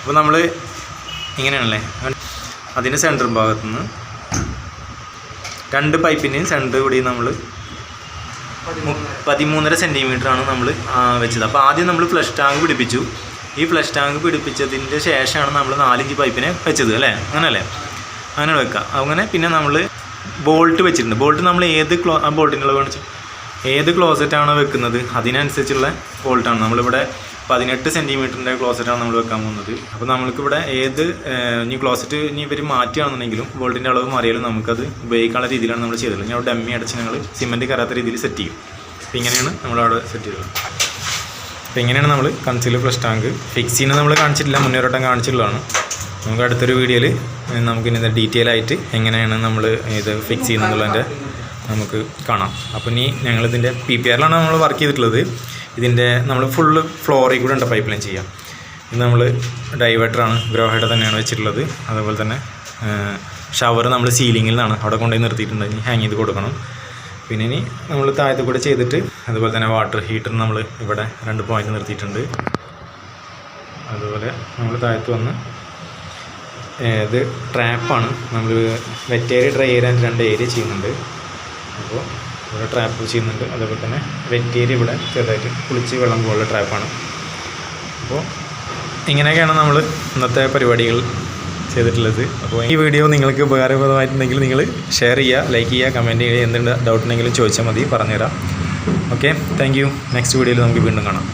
അപ്പോൾ നമ്മൾ ഇങ്ങനെയാണല്ലേ? അതിന്റെ സെന്റർ ഭാഗത്തു നിന്ന് രണ്ട് പൈപ്പിന്റെയും സെന്റർ കൂടി നമ്മൾ പതിമൂന്നര ആണ് നമ്മൾ വെച്ചത്. അപ്പോൾ ആദ്യം നമ്മൾ ഫ്ലഷ് ടാങ്ക് പിടിപ്പിച്ചു. ഈ ഫ്ലഷ് ടാങ്ക് പിടിപ്പിച്ചതിന്റെ ശേഷമാണ് നമ്മൾ നാലിഞ്ച് പൈപ്പിനെ വെച്ചത് അല്ലേ? അങ്ങനല്ലേ? അങ്ങനെ വെക്കുക അങ്ങനെ പിന്നെ നമ്മൾ ബോൾട്ട് വെച്ചിട്ടുണ്ട്. ബോൾട്ട് നമ്മൾ ഏത് ക്ലോ ആ ബോൾട്ടിനുള്ള ഏത് ക്ലോസറ്റാണോ വെക്കുന്നത്? അതിനനുസരിച്ചുള്ള ബോൾട്ടാണ് നമ്മളിവിടെ പതിനെട്ട് സെന്റിമീറ്ററിന്റെ ക്ലോസറ്റാണ് നമ്മൾ വെക്കാൻ പോകുന്നത്. അപ്പോൾ നമ്മൾക്കിവിടെ ഏത് ഇനി ക്ലോസറ്റ് ഇനി ഇവർ മാറ്റുകയാണെന്നുണ്ടെങ്കിലും ബോൾട്ടിന്റെ അളവ് മാറിയാലും നമുക്കത് ഉപയോഗിക്കാനുള്ള രീതിയിലാണ് നമ്മൾ ചെയ്തത്. ഞാൻ ഡമ്മി അടച്ച് ഞങ്ങൾ സിമെന്റ് കയറാത്ത രീതിയിൽ സെറ്റ് ചെയ്യും. അപ്പോൾ ഇങ്ങനെയാണ് നമ്മളവിടെ സെറ്റ് ചെയ്തത്. അപ്പോൾ ഇങ്ങനെയാണ് നമ്മൾ കൺസീലർ ഫ്ലഷ് ടാങ്ക് ഫിക്സ് ചെയ്യുന്നത് നമ്മൾ കാണിച്ചിട്ടില്ല മുന്നേ ഒരു കാണിച്ചിട്ടുള്ളതാണ്. നമുക്ക് അടുത്തൊരു വീഡിയോയിൽ നമുക്ക് ഇനി ഡീറ്റെയിൽ ആയിട്ട് എങ്ങനെയാണ് നമ്മൾ ഇത് ഫിക്സ് ചെയ്യുന്നതെന്നുള്ളതിന്റെ നമുക്ക് കാണാം. അപ്പോൾ ഇനി ഞങ്ങളിതിന്റെ പി പി ആറിലാണ് നമ്മൾ വർക്ക് ചെയ്തിട്ടുള്ളത്. ഇതിന്റെ നമ്മൾ ഫുള്ള് ഫ്ലോറിൽ കൂടെ ഉണ്ട് പൈപ്പ് ലൈൻ ചെയ്യാം. ഇത് നമ്മൾ ഡൈവേറ്ററാണ് ഗ്രോ തന്നെയാണ് വെച്ചിട്ടുള്ളത്. അതുപോലെ തന്നെ ഷവർ നമ്മൾ സീലിങ്ങിൽ നിന്നാണ് അവിടെ കൊണ്ടുപോയി നിർത്തിയിട്ടുണ്ട്. ഇനി ഹാങ് ചെയ്ത് കൊടുക്കണം. പിന്നെ ഇനി നമ്മൾ താഴത്ത് കൂടെ ചെയ്തിട്ട് അതുപോലെ തന്നെ വാട്ടർ ഹീറ്റർ നമ്മൾ ഇവിടെ രണ്ട് പോയിന്റ് നിർത്തിയിട്ടുണ്ട്. അതുപോലെ നമ്മൾ താഴത്ത് വന്ന് ഇത് ട്രാപ്പാണ് നമ്മൾ വെറ്റ് ഏരിയ ഡ്രൈ ഏരിയ രണ്ട് ഏരിയ ചെയ്യുന്നുണ്ട്. അപ്പോൾ ഇവിടെ ട്രാപ്പ് ചെയ്യുന്നുണ്ട്. അതേപോലെ തന്നെ വെറ്റ് ഏരിയ ഇവിടെ ചെറുതായിട്ട് കുളിച്ച് വെള്ളം പോലുള്ള ട്രാപ്പാണ് അപ്പോൾ ഇങ്ങനെയൊക്കെയാണ് നമ്മൾ ഇന്നത്തെ പരിപാടികൾ ചെയ്തിട്ടുള്ളത്. അപ്പോൾ ഈ വീഡിയോ നിങ്ങൾക്ക് ഉപകാരപ്രദമായിട്ടുണ്ടെങ്കിൽ നിങ്ങൾ ഷെയർ ചെയ്യുക ലൈക്ക് ചെയ്യുക കമന്റ് ചെയ്യുക എന്തെങ്കിലും ഡൗട്ടുണ്ടെങ്കിലും ചോദിച്ചാൽ മതി പറഞ്ഞുതരാം. ഓക്കെ താങ്ക് നെക്സ്റ്റ് വീഡിയോയിൽ നമുക്ക് വീണ്ടും കാണാം.